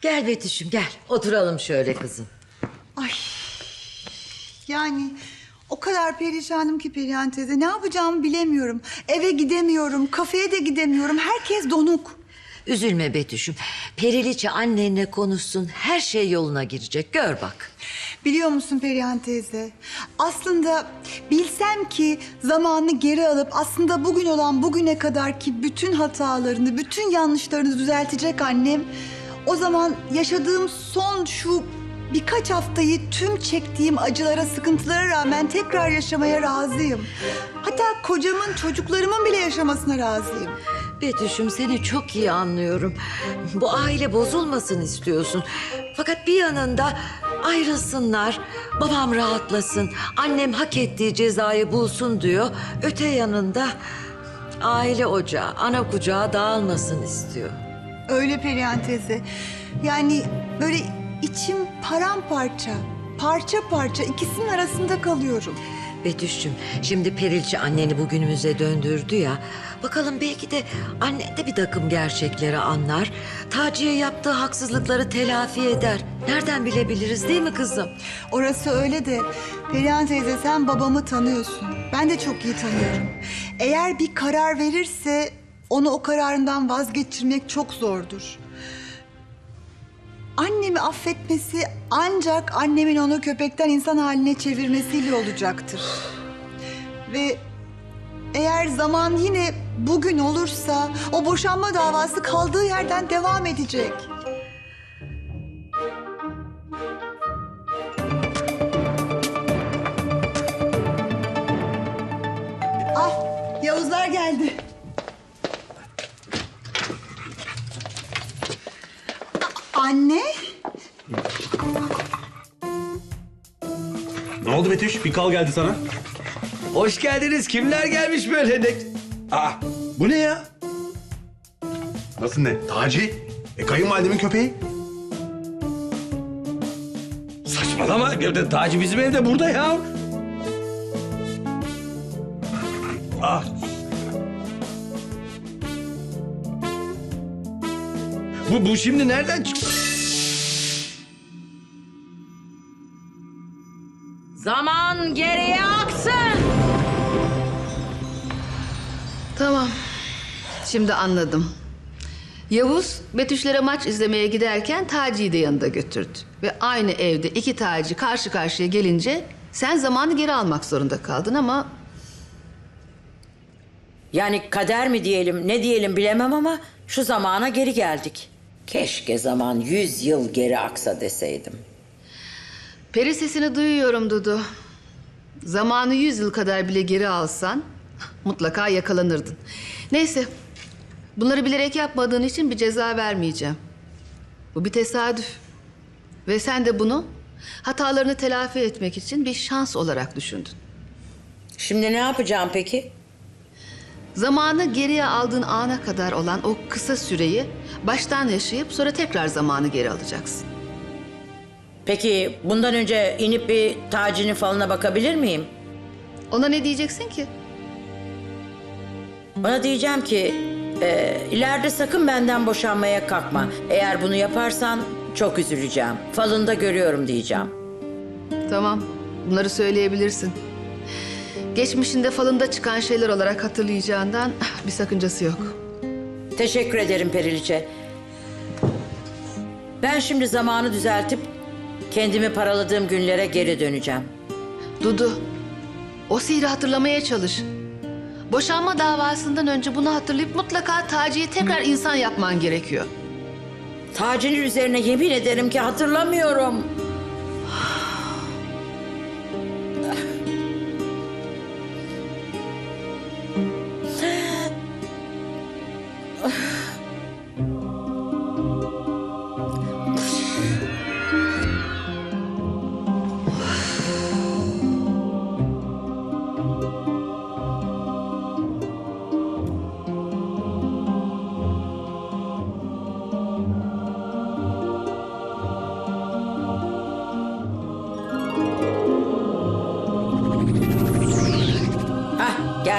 Gel Betüş'üm gel. Oturalım şöyle kızım. Ay yani o kadar perişanım ki Perihan teyze. Ne yapacağımı bilemiyorum. Eve gidemiyorum, kafeye de gidemiyorum. Herkes donuk. Üzülme Betüş'üm. Periliçe annenle konuşsun. Her şey yoluna girecek. Gör bak. Biliyor musun Perihan teyze? Aslında bilsem ki zamanını geri alıp aslında bugün olan bugüne kadar ki bütün hatalarını, bütün yanlışlarını düzeltecek annem. O zaman yaşadığım son şu birkaç haftayı tüm çektiğim acılara, sıkıntılara rağmen tekrar yaşamaya razıyım. Hatta kocamın, çocuklarımın bile yaşamasına razıyım. Betüş'üm seni çok iyi anlıyorum. Bu aile bozulmasın istiyorsun. Fakat bir yanında ayrılsınlar, babam rahatlasın, annem hak ettiği cezayı bulsun diyor. Öte yanında aile ocağı, ana kucağı dağılmasın istiyor. Öyle Perihan teyze. Yani böyle içim paramparça, parça parça ikisinin arasında kalıyorum. Betüş'cüm şimdi Perilçi anneni bugünümüze döndürdü ya. Bakalım belki de annen de bir takım gerçekleri anlar. Taci'ye yaptığı haksızlıkları telafi eder. Nereden bilebiliriz değil mi kızım? Orası öyle de Perihan teyze sen babamı tanıyorsun. Ben de çok iyi tanıyorum. Eğer bir karar verirse onu o kararından vazgeçirmek çok zordur. Annemi affetmesi ancak annemin onu köpekten insan haline çevirmesiyle olacaktır. Ve eğer zaman yine bugün olursa o boşanma davası kaldığı yerden devam edecek. Ne oldu Betüş? Bir kal geldi sana. Hoş geldiniz. Kimler gelmiş böyle? Ne... Aa, bu ne ya? Nasıl ne? Taci. E kayınvalidemin köpeği. Saçmalama. Taci bizim evde burada ya. Ah. Bu, bu şimdi nereden çıktı? Zaman geriye aksın. Tamam. Şimdi anladım. Yavuz Betüşlere maç izlemeye giderken Taci'yi de yanında götürdü. Ve aynı evde iki Taci karşı karşıya gelince sen zamanı geri almak zorunda kaldın ama Yani kader mi diyelim, ne diyelim bilemem ama şu zamana geri geldik. Keşke zaman yüz yıl geri aksa deseydim. Peri sesini duyuyorum Dudu. Zamanı yüz yıl kadar bile geri alsan mutlaka yakalanırdın. Neyse bunları bilerek yapmadığın için bir ceza vermeyeceğim. Bu bir tesadüf. Ve sen de bunu hatalarını telafi etmek için bir şans olarak düşündün. Şimdi ne yapacağım peki? Zamanı geriye aldığın ana kadar olan o kısa süreyi baştan yaşayıp sonra tekrar zamanı geri alacaksın. Peki bundan önce inip bir tacinin falına bakabilir miyim? Ona ne diyeceksin ki? Ona diyeceğim ki e, ileride sakın benden boşanmaya kalkma. Eğer bunu yaparsan çok üzüleceğim. Falında görüyorum diyeceğim. Tamam, bunları söyleyebilirsin. Geçmişinde falında çıkan şeyler olarak hatırlayacağından bir sakıncası yok. Teşekkür ederim Periliçe. Ben şimdi zamanı düzeltip kendimi paraladığım günlere geri döneceğim. Dudu, o sihri hatırlamaya çalış. Boşanma davasından önce bunu hatırlayıp mutlaka Taci'yi tekrar insan yapman gerekiyor. Tacinin üzerine yemin ederim ki hatırlamıyorum.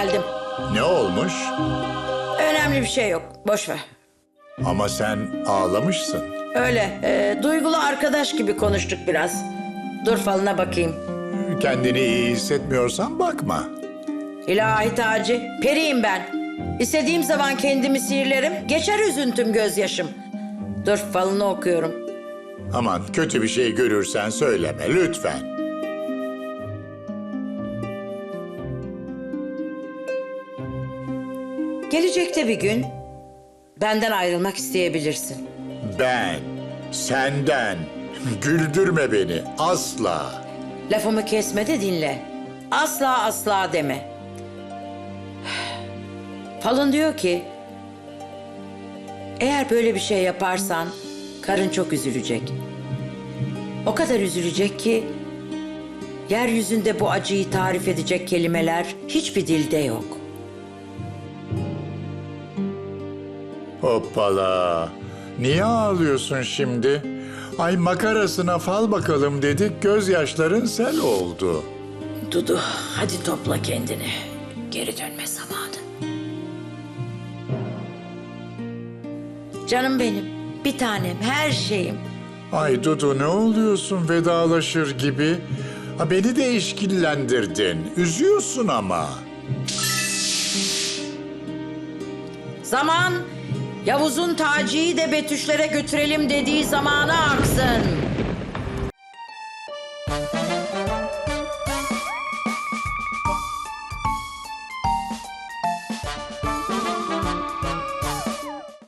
Geldim. Ne olmuş? Önemli bir şey yok. Boş ver. Ama sen ağlamışsın. Öyle e, duygulu arkadaş gibi konuştuk biraz. Dur falına bakayım. Kendini iyi hissetmiyorsan bakma. İlahi Taci, periyim ben. İstediğim zaman kendimi sihirlerim, geçer üzüntüm gözyaşım. Dur falını okuyorum. Aman kötü bir şey görürsen söyleme lütfen. Gelecekte bir gün benden ayrılmak isteyebilirsin. Ben senden güldürme beni asla. Lafımı kesme de dinle. Asla asla deme. Falın diyor ki... Eğer böyle bir şey yaparsan karın çok üzülecek. O kadar üzülecek ki... Yeryüzünde bu acıyı tarif edecek kelimeler hiçbir dilde yok. Hoppala. Niye ağlıyorsun şimdi? Ay makarasına fal bakalım dedik gözyaşların sel oldu. Dudu hadi topla kendini. Geri dönme zamanı. Canım benim, bir tanem, her şeyim. Ay Dudu ne oluyorsun vedalaşır gibi? Ha, beni de işkillendirdin. Üzüyorsun ama. Zaman Yavuz'un taciyi de Betüşlere götürelim dediği zamana aksın.